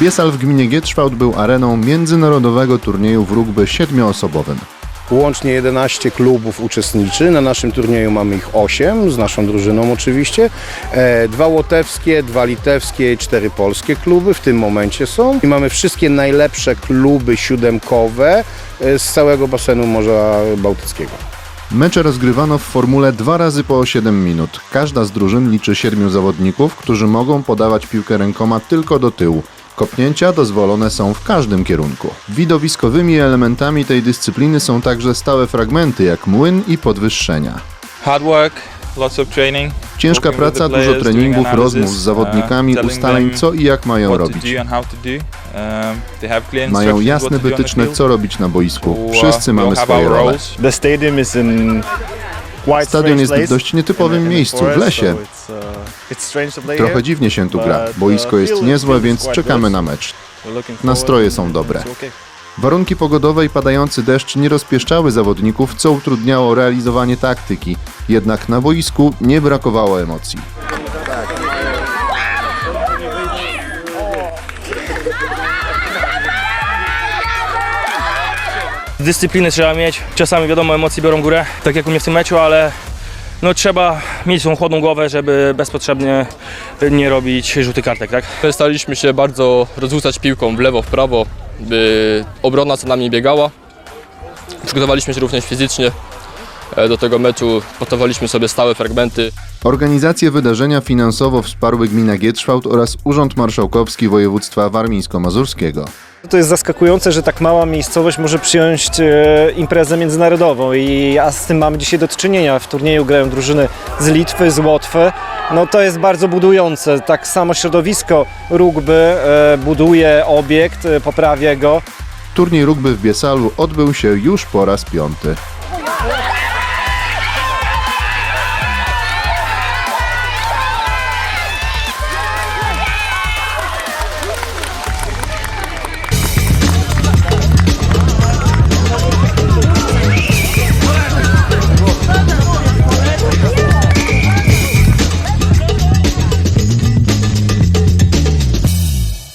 Biesal w gminie Gietrzwałt był areną międzynarodowego turnieju w rugby siedmioosobowym. Łącznie 11 klubów uczestniczy. Na naszym turnieju mamy ich 8, z naszą drużyną oczywiście. E, dwa łotewskie, dwa litewskie i cztery polskie kluby w tym momencie są. I mamy wszystkie najlepsze kluby siódemkowe e, z całego basenu Morza Bałtyckiego. Mecze rozgrywano w formule 2 razy po 7 minut. Każda z drużyn liczy 7 zawodników, którzy mogą podawać piłkę rękoma tylko do tyłu. Kopnięcia dozwolone są w każdym kierunku. Widowiskowymi elementami tej dyscypliny są także stałe fragmenty jak młyn i podwyższenia. hard work, lots of training. Ciężka praca, dużo treningów, rozmów z uh, zawodnikami, telling ustaleń co i jak mają robić. Um, Mają jasne wytyczne co robić na boisku. Uh, Wszyscy mamy swoje role. Stadion jest w dość nietypowym miejscu, w lesie. uh, Trochę dziwnie się tu gra. uh, Boisko jest niezłe, więc czekamy na mecz. Nastroje są dobre. Warunki pogodowe i padający deszcz nie rozpieszczały zawodników, co utrudniało realizowanie taktyki. Jednak na boisku nie brakowało emocji. Dyscypliny trzeba mieć. Czasami wiadomo, emocje biorą górę, tak jak u mnie w tym meczu, ale no, trzeba mieć tą chłodną głowę, żeby bezpotrzebnie nie robić żółtych kartek, tak? Staraliśmy się bardzo rozrzucać piłką w lewo, w prawo, by obrona za nami biegała. Przygotowaliśmy się również fizycznie do tego meczu, potowaliśmy sobie stałe fragmenty. Organizację wydarzenia finansowo wsparły gmina Gietrzwałt oraz Urząd Marszałkowski Województwa Warmińsko-Mazurskiego. To jest zaskakujące, że tak mała miejscowość może przyjąć e, imprezę międzynarodową i a z tym mamy dzisiaj do czynienia. W turnieju grają drużyny z Litwy, z Łotwy. No to jest bardzo budujące. Tak samo środowisko rugby e, buduje obiekt, e, poprawia go. Turniej rugby w Biesalu odbył się już po raz piąty.